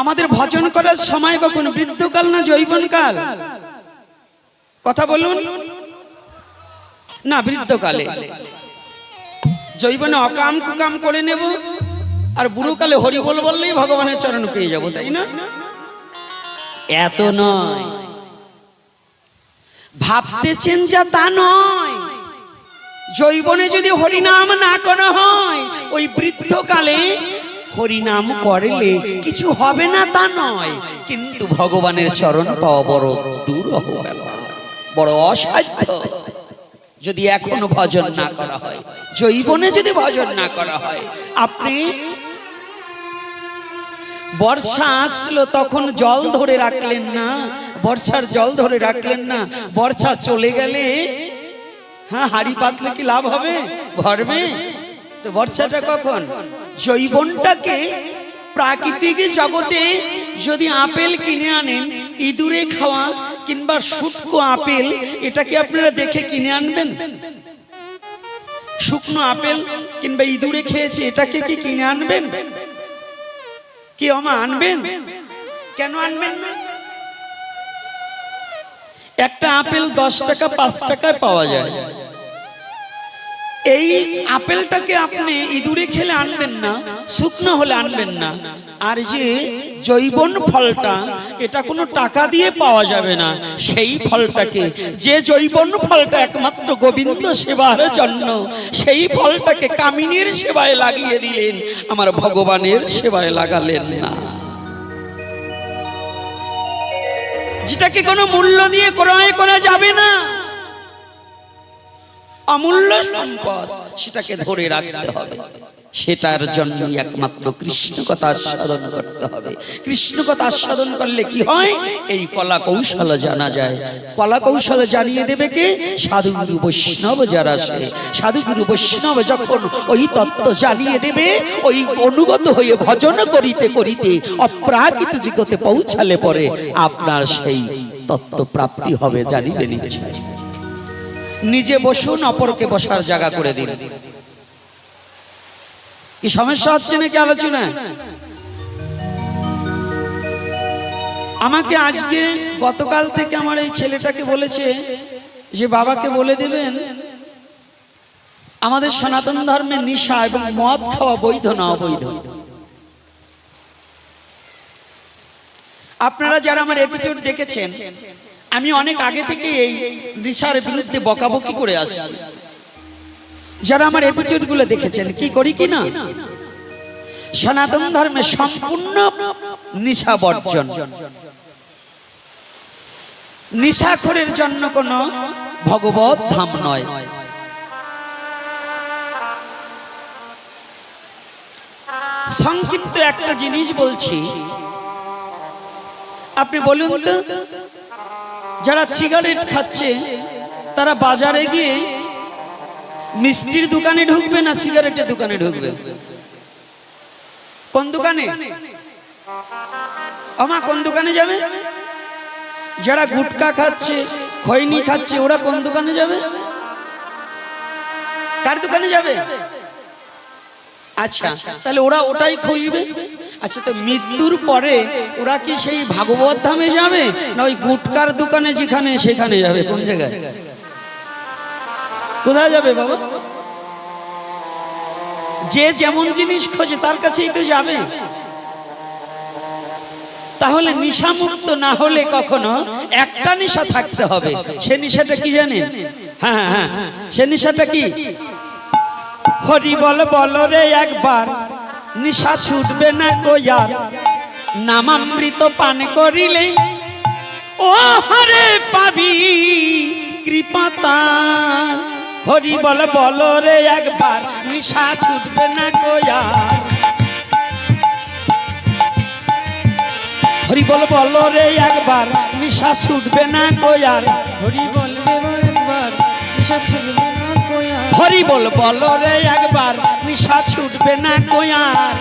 আমাদের ভজন করার সময় কখন? বৃদ্ধকাল না জৈবনকাল কথা বলুন। না, বৃদ্ধকালে। জৈবনে অকাম কুকাম করে নেব, আর বুড়োকালে হরি বল বললেই ভগবানের চরণ পেয়ে যাব, তাই না? এত নয়। ভাবতেছেন যা তা নয়। জৈবনে যদি হরিনাম না করা হয়, ওই বৃদ্ধকালে হরিনাম করলে কিছু হবে না তা নয়। কিন্তু ভগবানের চরণ পাওয়া বড় দুরহ বড় অসাধ্য। যদি এখনও ভজন না করা হয়, জৈবনে যদি ভজন না করা হয়, আপনি বর্ষা আসলো তখন জল ধরে রাখলেন না, বর্ষার জল ধরে রাখলেন না, বর্ষা চলে গেলে হ্যাঁ হাড়ি পাতলে কি লাভ হবে? ভরবে? তো বর্ষাটা কখন? জৈবনটাকে প্রাকৃতিক জগতে যদি আপেল কিনে আনেন, ইঁদুরে খাওয়া কিংবা শুটকো আপেল, এটাকে আপনারা দেখে কিনে আনবেন? শুকনো আপেল কিংবা ইঁদুরে খেয়েছে, এটাকে কি কিনে আনবেন? কি আমা আনবেন? কেন আনবেন না? একটা আপেল দশ টাকা, পাঁচ টাকায় পাওয়া যায়। এই আপেলটাকে আপনি ইঁদুরে খেলে আনবেন না, শুকনো হলে আনবেন না। আর যে জৈবন ফলটা, এটা কোনো টাকা দিয়ে পাওয়া যাবে না, সেই ফলটাকে। যে জৈবন ফলটা একমাত্র গোবিন্দ সেবার জন্য, সেই ফলটাকে কামিনীর সেবায় লাগিয়ে দিলেন, আমার ভগবানের সেবায় লাগালেন না। যেটাকে কোনো মূল্য দিয়ে ক্রয় করা যাবে না। অমূল্য সম্পদ সেটাকে ধরে রাখতে হবে। সেটার জন্য একমাত্র কৃষ্ণ কথা আস্বাদন করতে হবে। কৃষ্ণ কথা আস্বাদন করলে কি হয়? এই কলা কৌশল জানা যায়। কলা কৌশল জানিয়ে দেবে কে? সাধুগুরু বৈষ্ণব যারা সে সাধুগুরু বৈষ্ণব যখন ওই তত্ত্ব জানিয়ে দেবে, ওই অনুগত হয়ে ভজন করিতে করিতে অপ্রাকৃত জগতে পৌঁছালে পরে আপনার সেই তত্ত্ব প্রাপ্তি হবে জানিবেন ইচ্ছায়। নিজে বসুন, অপরকে বসার জায়গা করে দিন। কি সমস্যা হচ্ছে নাকি আলোচনা? আমাকে আজকে গতকাল থেকে আমার এই ছেলেটাকে বলেছে যে, বাবাকে বলে দেবেন, আমাদের সনাতন ধর্মের নিশা এবং মদ খাওয়া বৈধ না অবৈধ? আপনারা যারা আমার এপিসোড দেখেছেন আমি অনেক আগে থেকে এই নেশার বিরুদ্ধে বকাবকি করে আসছি। যারা আমার এপিসোডগুলো দেখেছেন কি করি কি না? সনাতন ধর্মে সম্পূর্ণ নিশা বর্জন। নিশাখরের জন্য কোন ভগবত ধাম নয়। সংক্ষিপ্ত একটা জিনিস বলছি। আপনি বলুন তো যারা সিগারেট খাচ্ছে, তারা বাজারে গিয়ে মিষ্টির দোকানে ঢুকবে না সিগারেটের দোকানে ঢুকবে? কোন দোকানে? আমা, কোন দোকানে যাবে? যারা গুটকা খাচ্ছে, খৈনি খাচ্ছে, ওরা কোন দোকানে যাবে? কার দোকানে যাবে? আচ্ছা তাহলে ওরা ওটাই খুঁজবে। আচ্ছা তো মৃত্যুর পরে ওরা কি সেই ভাগবত ধামে যাবে? না ওই গুটকার দোকানে যেখানে, সেখানে যাবে? কোন জায়গায়? কোথায় যাবে বাবা? যে যেমন জিনিস খোঁজে, তার কাছেই তো যাবে। তাহলে নিশামুক্ত না হলে কখনো একটা নিশা থাকতে হবে। সে নিশাটা কি জানেন? হ্যাঁ হ্যাঁ হ্যাঁ। সে নিশাটা কি? হরি বল বল রে একবার। নিশা ছুটবে না কোয়ার নামামৃত পান করিলে, ও হরে পাবি কৃপা তার। হরি বল বল রে একবার, নিশা ছুটবে না কোয়ার হরি বল বল রে একবার, নিশা ছুটবে না কোয়ার হরি বলবে একবার, নিশা ছুটবে হরি বল বল রে একবার নিশা ছুটবে না কোয়ার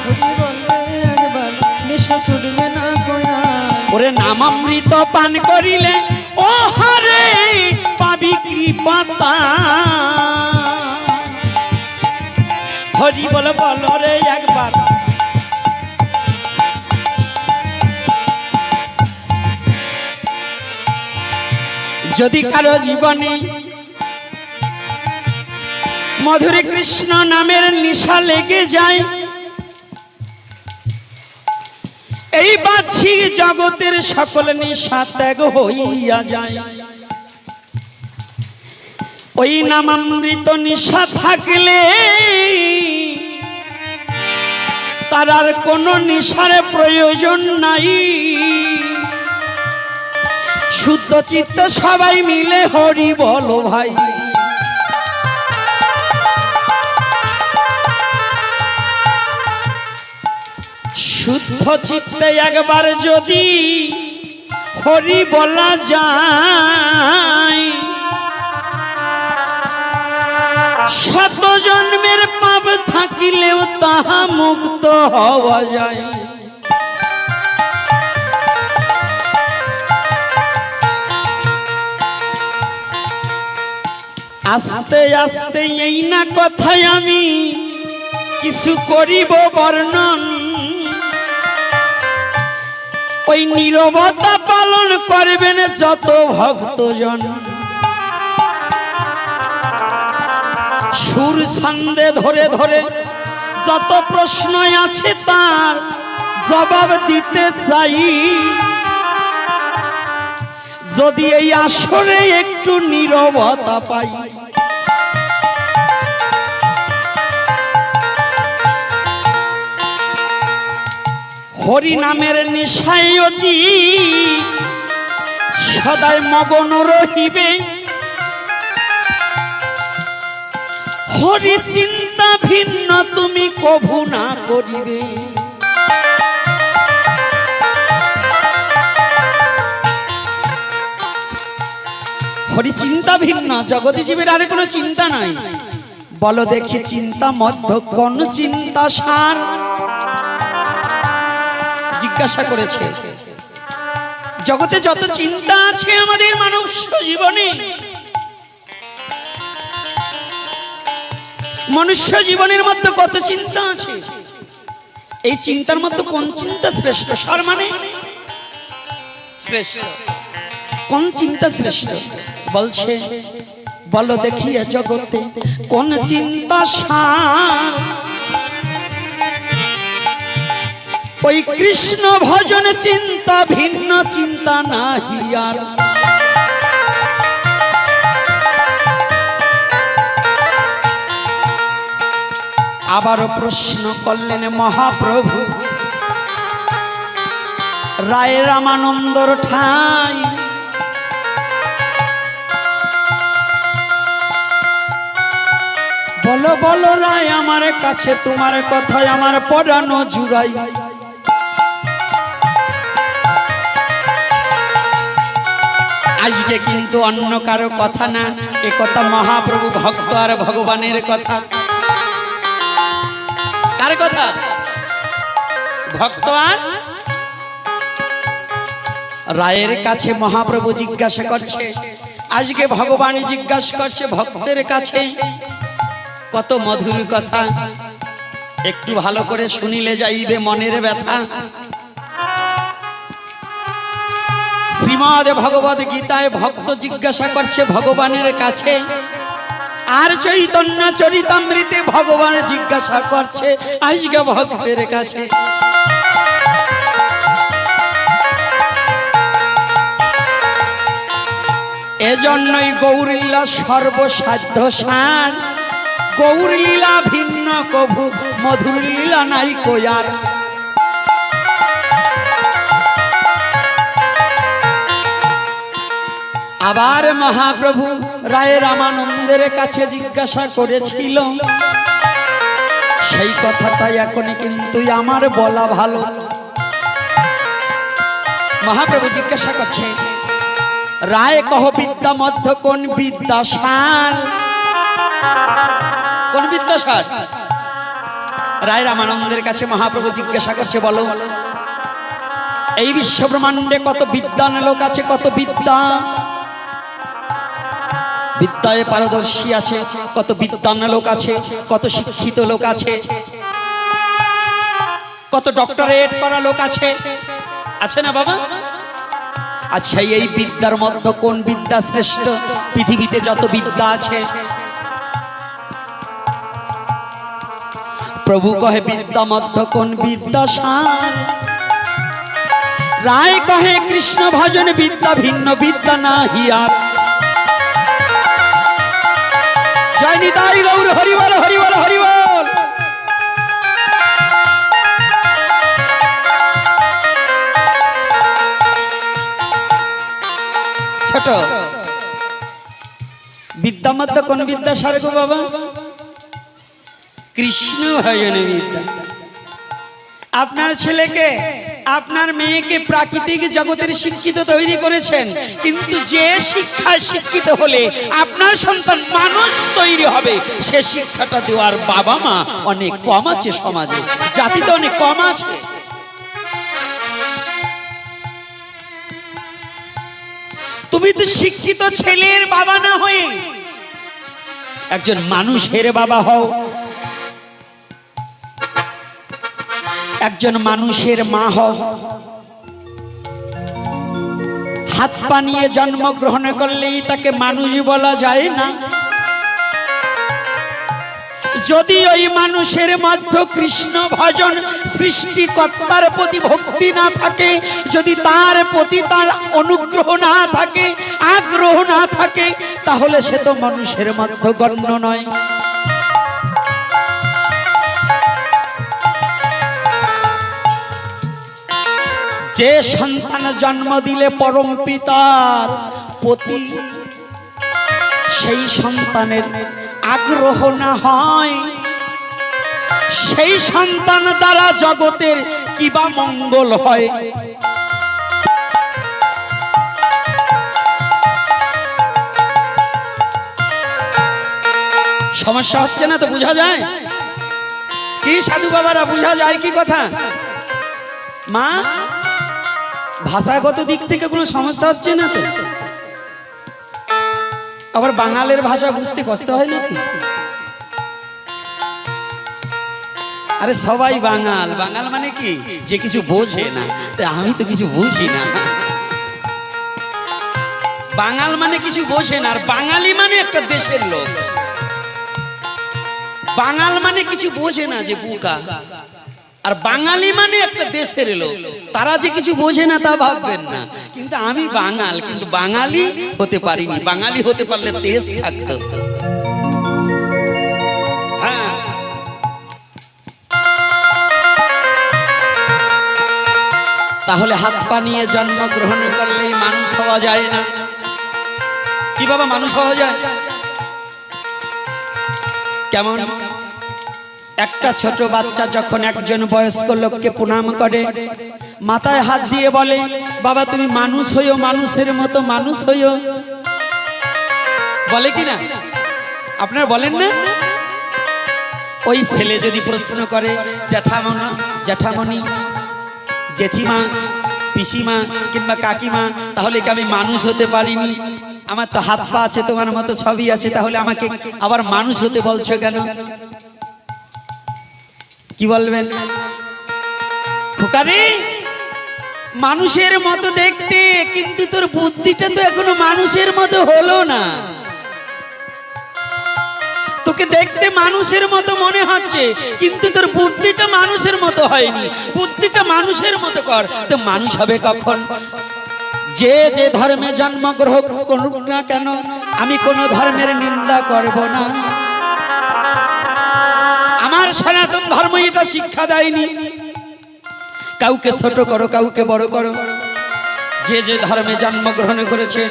ওরে নাম অমৃত পান করিলে ও হরে পাবি কৃপতা হরি বল বল রে একবার। যদি কারও জীবনে মধুরী কৃষ্ণ নামের নিশা লেগে যায়। এই বাহ্যিক জগতের সকল নিশা ত্যাগ হইয়া যায়। ওই নামামৃত নিশা থাকলে তার আর কোনো নিশার প্রয়োজন নাই। শুদ্ধ চিত্ত সবাই মিলে হরি বলো ভাই। শুদ্ধ চিত্তে একবার যদি হরি বলা যায়, শত জন্মের পাপ থাকিলেও তাহা মুক্ত হওয়া যায়। আস্তে আস্তে এই না কথায় আমি কিছু করিব বর্ণন। ওই নীরবতা পালন করবেন যত ভক্তজন। সুর ছন্দে ধরে ধরে যত প্রশ্ন আছে তার জবাব দিতে চাই। যদি এই আসরে একটু নীরবতা পাই হরি নামের নিশায় সদায় মগন রহিবে। হরি চিন্তা ভিন্ন, তুমি কভু না করিবে। হরি চিন্তা ভিন্ন জগতে জীবের আর কোনো চিন্তা নাই। বলো দেখি চিন্তা মধ্য কোন চিন্তা সার। জিজ্ঞাসা করেছে, জগতে যত চিন্তা আছে আমাদের মানব জীবনে, মনুষ্য জীবনের মধ্যে কত চিন্তা আছে? এই চিন্তার মধ্যে কোন চিন্তা শ্রেষ্ঠ? সার মানে? শ্রেষ্ঠ। কোন চিন্তা শ্রেষ্ঠ? বলছে, বলো দেখিয়া জগতে কোন চিন্তা সার ওই কৃষ্ণ ভজন চিন্তা ভিন্ন চিন্তা নাহি আর। আবারও প্রশ্ন করলেন মহাপ্রভু, রায় রামানন্দর ঠাই। বলো বলো রায়, আমার কাছে তোমার কথায় আমার পড়ানো জুড়াই। আজকে কিন্তু অন্য কারও কথা না, এ কথা মহাপ্রভু ভক্ত আর ভগবানের কথা। কার কথা? ভক্ত আর? রায়ের কাছে মহাপ্রভু জিজ্ঞাসা করছে, আজকে ভগবান জিজ্ঞাসা করছে ভক্তের কাছে, কত মধুর কথা। একটু ভালো করে শুনিলে যাইবে মনের ব্যথা। শ্রীমদ ভগবত গীতায় ভক্ত জিজ্ঞাসা করছে, ভগবানের কাছে আর চৈতন্য চরিতামৃতে ভগবান জিজ্ঞাসা করছে, আজকে ভক্তের কাছে? এজন্যই গৌরীলা সর্বসাধ্য সার গৌরলীলা ভিন্ন কভু মধুর লীলা নাই কোয়ার আবার মহাপ্রভু রায় রামানন্দের কাছে জিজ্ঞাসা করেছিল, সেই কথাটাই এখন কিন্তু আমার বলা ভালো। মহাপ্রভু জিজ্ঞাসা করছে, রায় কহ বিদ্যা মধ্য কোন বিদ্যা সার কোন বিদ্যা সার রায় রামানন্দের কাছে মহাপ্রভু জিজ্ঞাসা করছে, বলো, এই বিশ্ব ব্রহ্মাণ্ডে কত বিদ্যান লোক আছে, কত বিদ্যা? বিদ্যায় পারদর্শী আছে, কত বিদ্যান লোক আছে, কত শিক্ষিত লোক আছে, কত ডক্টরেট করা লোক আছে। আছে না বাবা? আচ্ছা এই বিদ্যার মধ্যে কোন বিদ্যা শ্রেষ্ঠ? পৃথিবীতে যত বিদ্যা আছে। প্রভু কহে বিদ্যা মধ্য কোন বিদ্যা সার? রায় কহে, কৃষ্ণ ভজন বিদ্যা ভিন্ন বিদ্যা না হিয়ার নিতাই গৌর হরিবল হরিবল হরিবল ছোট। বিদ্যা মধ্যে কোন বিদ্যা সারে গো বাবা? কৃষ্ণ ভজনে বিদ্যা। আপনার ছেলেকে আপনার মেয়েকে প্রাকৃতিক জগতের শিক্ষিত তৈরি করেছেন, কিন্তু যে শিক্ষায় শিক্ষিত হলে আপনার সন্তান মানুষ তৈরি হবে, সে শিক্ষাটা দেওয়ার বাবা মা অনেক কম আছে সমাজে, জাতিতে অনেক কম আছে। তুমি তো শিক্ষিত ছেলের বাবা না হয়ে একজন মানুষের বাবা হও একজন মানুষের মা হও। হাত পা নিয়ে জন্মগ্রহণ করলেই তাকে মানুষ বলা যায় না। যদি ওই মানুষের মধ্যে কৃষ্ণ ভজন সৃষ্টিকর্তার প্রতি ভক্তি না থাকে, যদি তার প্রতি তার অনুগ্রহ না থাকে, আগ্রহ না থাকে, তাহলে সে তো মানুষের মধ্যে গণ্য নয়। যে সন্তান জন্ম দিলে পরম পিতার প্রতি সেই সন্তানের আগ্রহ না হয়, সেই সন্তান দ্বারা জগতের কিবা মঙ্গল হয়। সমস্যা হচ্ছে না তো, বোঝা যায়? কি সাধু বাবারা, বোঝা যায় কি কথা? মা ভাষাগত দিক থেকে কোনো সমস্যা হচ্ছে না তো? আবার বাঙালের ভাষা বুঝতে কষ্ট হয় নাকি? আরে সবাই বাঙাল। বাঙাল মানে কি? যে কিছু বোঝে না। আমি তো কিছু বুঝি না। বাঙাল মানে কিছু বোঝে না, আর বাঙালি মানে একটা দেশের লোক। বাঙাল মানে কিছু বোঝে না যে বুকা। আর বাঙালি মানে একটা দেশের লোক। তারা যে কিছু বোঝে না তা ভাববেন না। কিন্তু আমি বাঙাল, কিন্তু বাঙালি হতে পারিনি। বাঙালি হতে পারলে দেশ থাকতো। হ্যাঁ। তাহলে হাত পা নিয়ে জন্মগ্রহণ করলেই মানুষ হওয়া যায় না। কি বাবা, মানুষ হওয়া যায়? কেমন? একটা ছোট বাচ্চা যখন একজন বয়স্ক লোককে প্রণাম করে, মাথায় হাত দিয়ে বলে, বাবা, তুমি মানুষ হইও, মানুষের মতো মানুষ হইও। বলে কি না? আপনারা বলেন না? ওই ছেলে যদি প্রশ্ন করে, জ্যাঠামনা, জ্যাঠামণি, জেঠিমা, পিসিমা কিংবা কাকিমা, তাহলে কি আমি মানুষ হতে পারিনি? আমার তো হাত পা আছে, তোমার মতো সবই আছে, তাহলে আমাকে আবার মানুষ হতে বলছো কেন? কি বলবেন? খোকারে, মানুষের মতো দেখতে, কিন্তু তোর বুদ্ধিটা তো এখনও মানুষের মতো হলো না। তোকে দেখতে মানুষের মতো মনে হচ্ছে, কিন্তু তোর বুদ্ধিটা মানুষের মতো হয়নি। বুদ্ধিটা মানুষের মতো কর, তো মানুষ হবে কখন? যে যে ধর্মে জন্মগ্রহণ করুক না কেন, আমি কোনো ধর্মের নিন্দা করব না। আমার সনাতন ধর্ম এটা শিক্ষা দেয়নি। কাউকে ছোট করো, কাউকে বড় করো। যে যে ধর্মে জন্মগ্রহণ করেছে,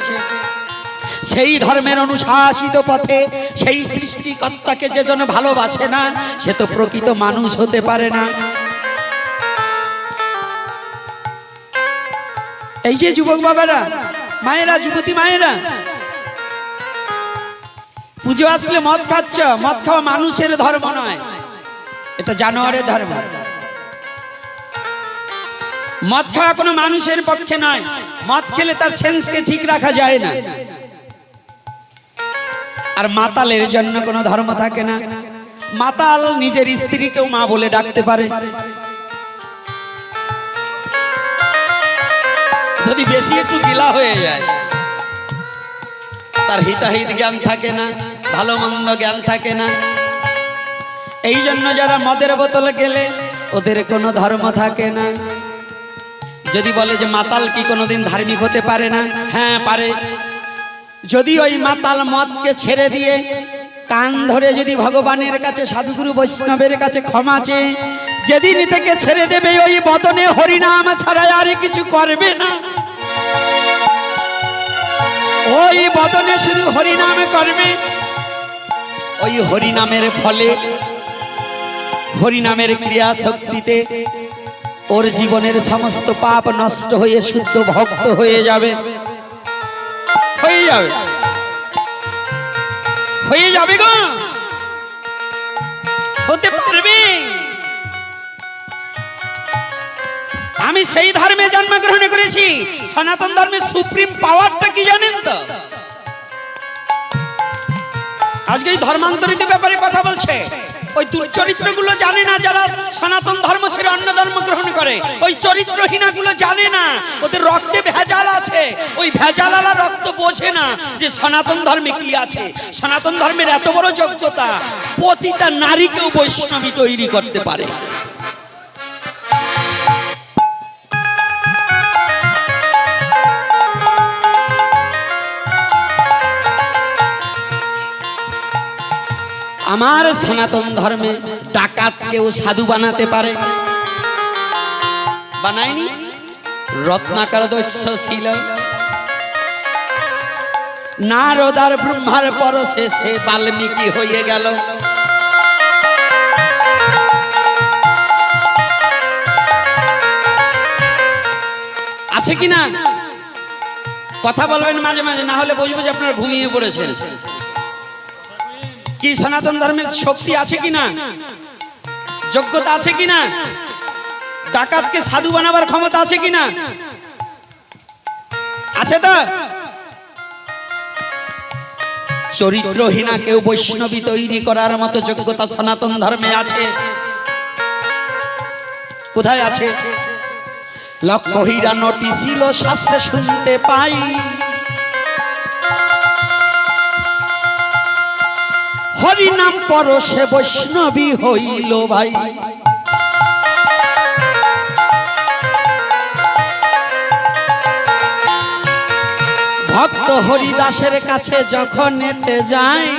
সেই ধর্মের অনুশাসিত পথে সেই সৃষ্টিকর্তাকে যে জন ভালোবাসে না, সে তো প্রকৃত মানুষ হতে পারে না। এই যে যুবক বাবারা, মায়েরা, যুবতী মায়েরা, পুজো আসলে মদ খাচ্ছ, মদ খাওয়া মানুষের ধর্ম নয়। এটা জানোয়ারের ধর্ম। মদ খাওয়া কোনো মানুষের পক্ষে নয়। মদ খেলে তার সেন্সকে ঠিক রাখা যায় না। আর মাতালের জন্য কোনো ধর্ম থাকে না। মাতাল নিজের স্ত্রীকেও মা বলে ডাকতে পারে। যদি বেশি একটু গিলা হয়ে যায়, তার হিতাহিত জ্ঞান থাকে না, ভালো মন্দ জ্ঞান থাকে না। এই জন্য যারা মদের বোতলে গেলে ওদের কোনো ধর্ম থাকে না। যদি বলে যে মাতাল কি কোনোদিন ধার্মিক হতে পারে না? হ্যাঁ পারে। যদি ওই মাতাল মদকে ছেড়ে দিয়ে কান ধরে যদি ভগবানের কাছে, সাধুগুরু বৈষ্ণবের কাছে ক্ষমা চেয়ে যেদিন থেকে ছেড়ে দেবে ওই বদনে হরিনাম ছাড়া আর কিছু করবে না। ওই বদনে শুধু হরিনাম করবে। ওই হরিনামের ফলে হরিনামের ক্রিয়া শক্তিতে ওর জীবনের সমস্ত পাপ নষ্ট হয়ে শুদ্ধ ভক্ত হয়ে যাবে। হয়ে যাবে। হয়ে যাবে গো। হতে পারবে। আমি সেই ধর্মে জন্মগ্রহণ করেছি। সনাতন ধর্মের সুপ্রিম পাওয়ারটা কি জানেন তো? আজকে এই ধর্মান্তরিত ব্যাপারে কথা বলছে। ওই দুর্চরিত্রগুলো জানে না যারা সনাতন ধর্ম ছেড়ে অন্য ধর্ম গ্রহণ করে। ওই চরিত্রহীনাগুলো জানে না। ওদের রক্তে ভেজাল আছে। ওই ভেজালালা রক্ত বোঝে না যে সনাতন ধর্মে কি আছে। সনাতন ধর্মের এত বড় যোগ্যতা প্রতিটা নারীকেও বৈষ্ণবী তৈরি করতে পারে। আমার সনাতন ধর্মে ডাকাতকেও সাধু বানাতে পারে? বানায়নি? রত্নাকার দস্য ছিল। নারদার ব্রহ্মার পরশে সে বাল্মীকি হয়ে গেল। আছে কি না? কথা বলবেন মাঝে মাঝে, না হলে বুঝব যে আপনারা ঘুমিয়ে পড়েছেন। কি সনাতন ধর্মের শক্তি আছে কি না যোগ্যতা আছে কি না ডাকাতকে সাধু বানাবার ক্ষমতা আছে কি না আছে তো? চরিত্রহীনা কেউ বৈষ্ণবী তৈরি করার মতো যোগ্যতা সনাতন ধর্মে আছে? কোথায় আছে? লক্ষ হীরা নটি ছিল, শাস্ত্রে শুনতে পাই। হরিনাম পরশে বৈষ্ণবী হইল ভাই। ভক্ত হরিদাসের কাছে যখন এতে যায়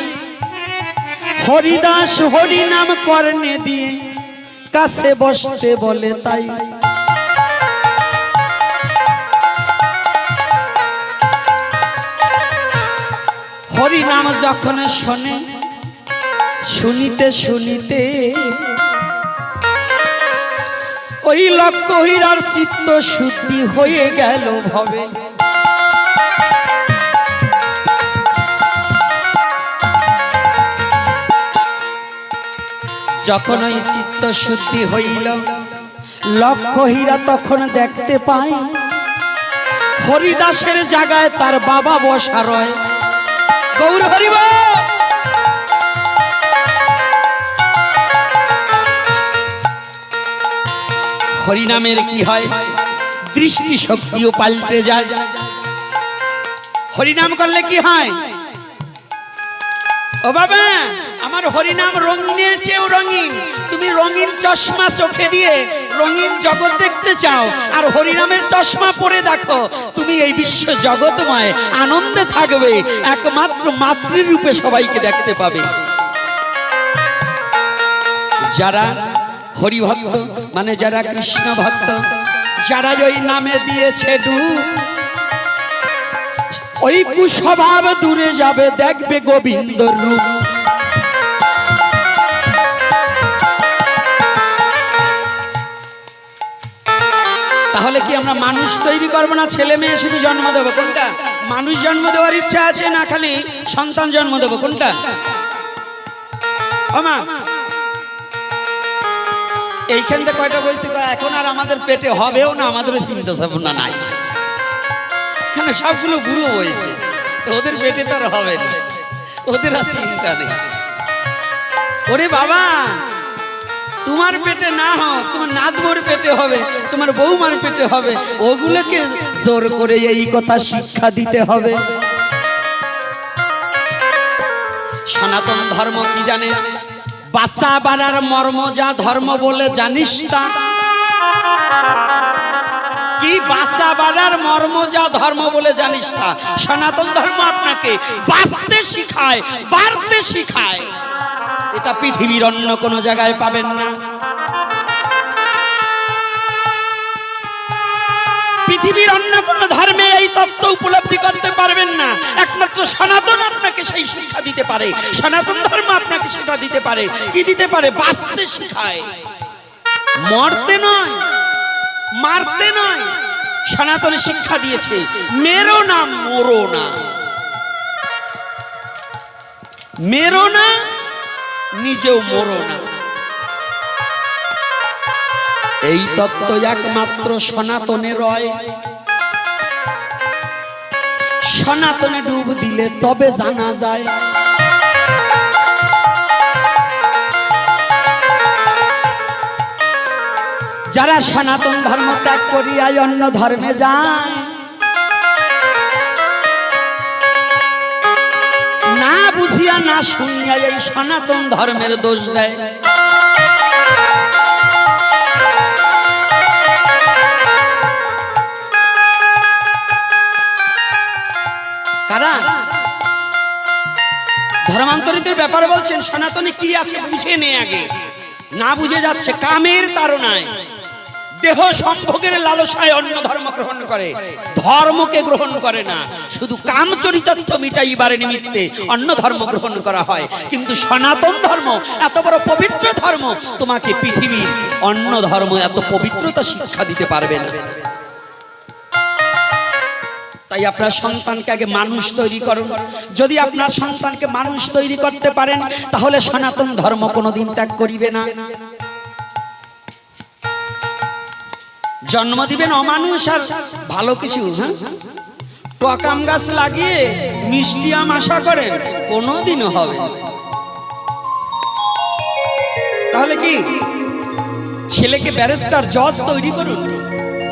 হরিদাস হরিনাম কর্ণে দিয়ে কাছে বসতে বলে তাই। হরিনাম যখন শোনে শুনিতে শুনিতে ওই লক্ষ্য হীরার চিত্ত শুদ্ধি হয়ে গেল ভবে। যখন ওই চিত্ত শুদ্ধি হইল, লক্ষ্য হীরা তখন দেখতে পাই হরিদাসের জায়গায় তার বাবা বসা রয়। গৌর হরিবা হরিনামের কি হয়? দৃষ্টি শক্তিও পাল্টে যায়। হরিনাম করলে কি হয়? ও বাবা, আমার হরিনাম রঙিনের চেয়েও রঙিন। তুমি রঙিন চশমা চোখে দিয়ে রঙিন জগৎ দেখতে চাও, আর হরিনামের চশমা পরে দেখো, তুমি এই বিশ্ব জগৎময়, আনন্দে থাকবে, একমাত্র মাতৃরূপে সবাইকে দেখতে পাবে। যারা হরিভক্ত মানে যারা কৃষ্ণ ভক্ত যারা ওই নামে দিয়েছে ডুব ওই কুস্বভাব দূরে যাবে, দেখবে গোবিন্দ রূপ। তাহলে কি আমরা মানুষ তৈরি করব না? ছেলে মেয়ে শুধু জন্ম দেবো কোনটা? মানুষ জন্ম দেওয়ার ইচ্ছা আছে না খালি সন্তান জন্ম দেবো কোনটা? আমা এইখান থেকে কয়টা বলছি এখন আর আমাদের পেটে হবেও না, আমাদের চিন্তা ভাবনা নাই। কেন সবগুলো বুড়ো তো ওদের পেটে তো আর হবে না। ওদের আর চিন্তা নেই। ওরে বাবা, তোমার পেটে না হোক তোমার নাতবর পেটে হবে, তোমার বৌমার পেটে হবে, ওগুলোকে জোর করে এই কথা শিক্ষা দিতে হবে। সনাতন ধর্ম কি জানে? বাচ্চা বাড়ার মর্ম যা ধর্ম বলে জানিস তা। কি বাচ্চা বাড়ার মর্ম যা ধর্ম বলে জানিস তা? সনাতন ধর্ম আপনাকে বাঁচতে শিখায়, বাড়তে শিখায়। এটা পৃথিবীর অন্য কোনো জায়গায় পাবেন না। পৃথিবীর অন্য কোনো ধর্মে এই তত্ত্ব উপলব্ধি করতে পারবেন না। একমাত্র সনাতন আপনাকে সেই শিক্ষা দিতে পারে। সনাতন ধর্ম আপনাকে সেটা দিতে পারে। কি দিতে পারে? বাঁচতে শিখায়। মরতে নয়, মারতে নয়, সনাতন শিক্ষা দিয়েছে। মেরো না, মরো না। মেরো না, নিজেও মরো না। এই তত্ত্ব একমাত্র সনাতনে রয়। সনাতনে ডুব দিলে তবে জানা যায়। যারা সনাতন ধর্ম ত্যাগ করিয়া অন্য ধর্মে যায়, না বুঝিয়া না শুনিয়া এই সনাতন ধর্মের দোষ দেয়। কারা? ধর্মান্তরিতের ব্যাপারে বলছেন, সনাতনে কি আছে বুঝে নে আগে। না বুঝে যাচ্ছে, কামের তারনায় দেহ সম্ভোগের লালসায় অন্য ধর্ম গ্রহণ করে। ধর্মকে গ্রহণ করে না। শুধু কাম চরিতার্থ মিটাইবারে নিমিত্তে অন্য ধর্ম গ্রহণ করা হয়। কিন্তু সনাতন ধর্ম, এত বড় পবিত্র ধর্ম, তোমাকে পৃথিবীর অন্য ধর্ম এত পবিত্রতা শিক্ষা দিতে পারবে না। তাই আপনার সন্তানকে আগে মানুষ তৈরি করুন। যদি আপনার সন্তানকে মানুষ তৈরি করতে পারেন, তাহলে সনাতন ধর্ম কোনোদিন ত্যাগ করিবে না। জন্ম দিবেন অমানুষ আর ভালো কিছু হ্যাঁ? টকাম গাছ লাগিয়ে মিষ্টি আম আশা করেন কোনোদিনও হবে তাহলে কি? ছেলেকে ব্যারিস্টার জজ তৈরি করুন?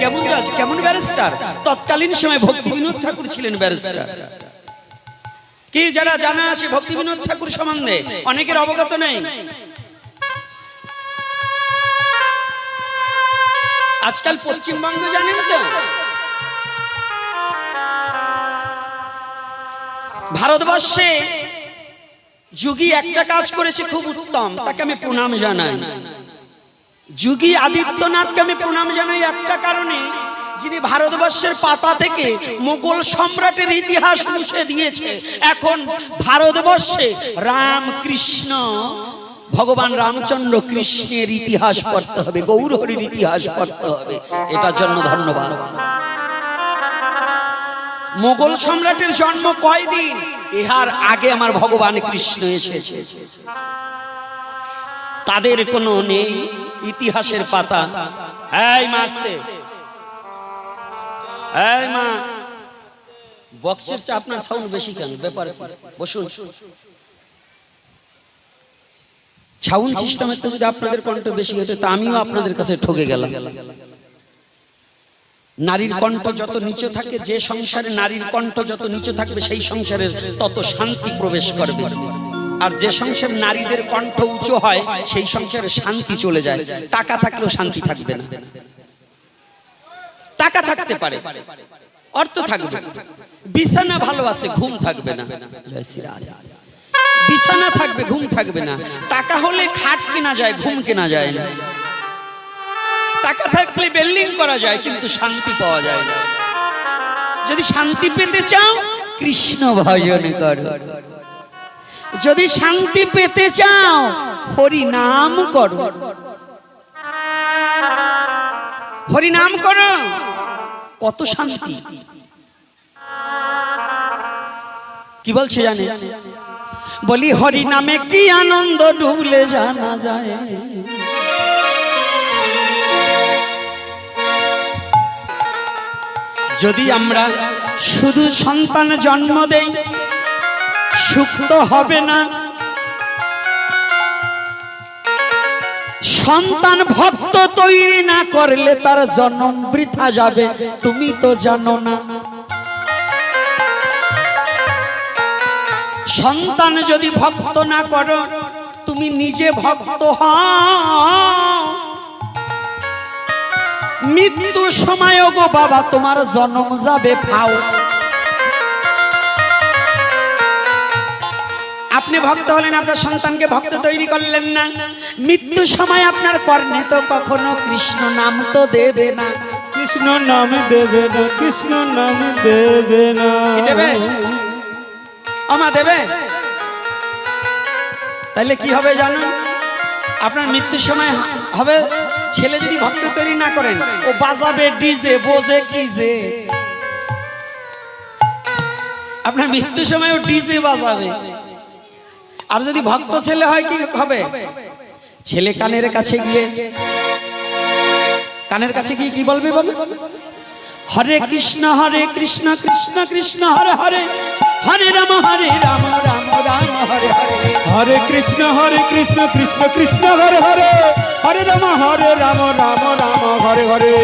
কেমন জজ কেমন ব্যারিস্টার? তৎকালীন সময় ভক্তি বিনোদ ঠাকুর ছিলেন ব্যারিস্টার। কি যারা জানা আছে, ভক্তি বিনোদ ঠাকুর সম্বন্ধে, অনেকের অবগত নেই। আজকাল পশ্চিমবঙ্গ জানেন তো? ভারতবর্ষে যুগী একটা কাজ করেছে, খুব উত্তম, তাকে আমি প্রণাম জানাই। যুগী আদিত্যনাথকে আমি প্রণাম জানাই একটা কারণে, যিনি ভারতবর্ষের পাতা থেকে মোগল সম্রাটের ইতিহাস মুছে দিয়েছে। এখন ভারতবর্ষে রাম কৃষ্ণ ভগবান রামচন্দ্র কৃষ্ণের ইতিহাস পড়তে হবে, গৌরহরির ইতিহাস পড়তে হবে। এটার জন্য ধন্যবাদ। মোগল সম্রাটের জন্ম কয়দিন? ইহার আগে আমার ভগবান কৃষ্ণ এসেছে। তাদের কোনো নেই। ইতিহাসের পাতা। এই আসতে। এই মা। বক্সের চা আপনার সাউন্ড বেশি কেন? ব্যাপার? বসুন। সাউন্ড সিস্টেমের তো যদি আপনাদের কণ্ঠ বেশি হতো, তা আমিও আপনাদের কাছে ঠকে গেলাম। নারীর কণ্ঠ যত নিচে থাকে, যে সংসারে নারীর কণ্ঠ যত নিচে থাকবে, সেই সংসারের তত শান্তি প্রবেশ করবে। আর যে সংসার নারীদের কণ্ঠ উঁচু হয়, সেই সংসারে শান্তি চলে যায়। টাকা থাকলেও শান্তি থাকবে না। টাকা থাকতে পারে, অর্থ থাকবে। বিছানা ভালো আছে ঘুম থাকবে না। বিছানা থাকবে, ঘুম থাকবে না। টাকা হলে খাট কেনা যায়, ঘুম কেনা যায় না। টাকা থাকলে বিল্ডিং করা যায়, কিন্তু শান্তি পাওয়া যায় না। যদি শান্তি পেতে চাও, কৃষ্ণ ভজন করো। যদি শান্তি পেতে চাও হরি নাম করো। হরি নাম করো। কত শান্তি। কি বলছে জানে? বলি হরি নামে কি আনন্দ ডুবলে জানা যায়। যদি আমরা শুধু সন্তান জন্ম দেই সুখ হবে না। সন্তান ভক্ত তৈরি না করলে তার জন্ম বৃথা যাবে, তুমি তো জানো না। সন্তান যদি ভক্ত না করো, তুমি নিজে ভক্ত হও। মৃত্যু সময় গো বাবা, তোমার জন্ম যাবে ফাও। আপনি ভক্ত হলেন আপনার সন্তানকে ভক্ত তৈরি করলেন না। মৃত্যু সময় আপনার কর্ণে তো কখনো কৃষ্ণ নাম তো দেবে না। কৃষ্ণ নাম দেবে না কৃষ্ণ নাম দেবে না। দেবে? আমা দেবে? তাহলে কি হবে জানুন? আপনার মৃত্যুর সময় হবে ছেলে যদি ভক্ত তৈরি না করেন ও বাজাবে ডিজে বোঝে কি যে আপনার মৃত্যুর সময় ও ডিজে বাজাবে। আর যদি ভক্ত ছেলে হয় কি হবে? ছেলে কানের কাছে গিয়ে কানের কাছে গিয়ে কি বলবে বলবে হরে কৃষ্ণ হরে কৃষ্ণ কৃষ্ণ কৃষ্ণ হরে হরে। হরে রাম হরে রাম রাম রাম হরে হরে। হরে কৃষ্ণ হরে কৃষ্ণ কৃষ্ণ কৃষ্ণ হরে হরে। হরে রাম হরে রাম রাম রাম হরে হরে।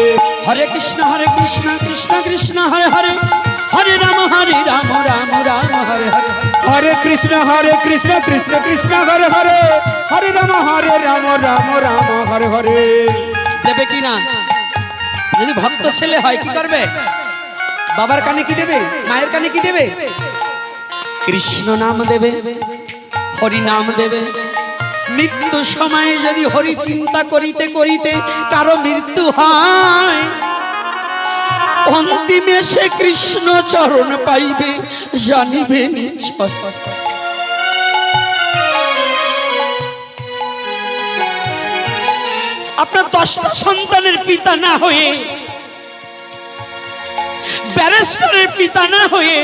হরে কৃষ্ণ হরে কৃষ্ণ কৃষ্ণ কৃষ্ণ হরে হরে। হরে রাম হরে রাম রাম রাম হরে হরে। হরে কৃষ্ণ হরে কৃষ্ণ কৃষ্ণ কৃষ্ণ হরে হরে। হরে রাম হরে রাম রাম রাম হরে হরে। দেবে কি না? যদি ভক্ত ছেলে হয় কি করবে? বাবার কানে কি দেবে? মায়ের কানে কি দেবে? কৃষ্ণ নাম দেবে হরি নাম দেবে। মৃত্যু সময়ে যদি হরি চিন্তা করিতে করিতে কারও মৃত্যু হয় অন্তিমে সে কৃষ্ণ চরণ পাইবে, জানিবে নিশ্চয় আপনার দশটা সন্তানের পিতা না হয়ে, ব্যারিস্টারের পিতা না হয়ে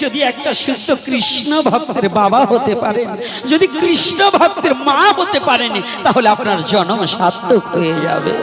যদি একটা শুদ্ধ কৃষ্ণ ভক্তের বাবা হতে পারেন, যদি কৃষ্ণ ভক্তের মা হতে পারেন, তাহলে আপনার জন্ম সার্থক হয়ে যাবে।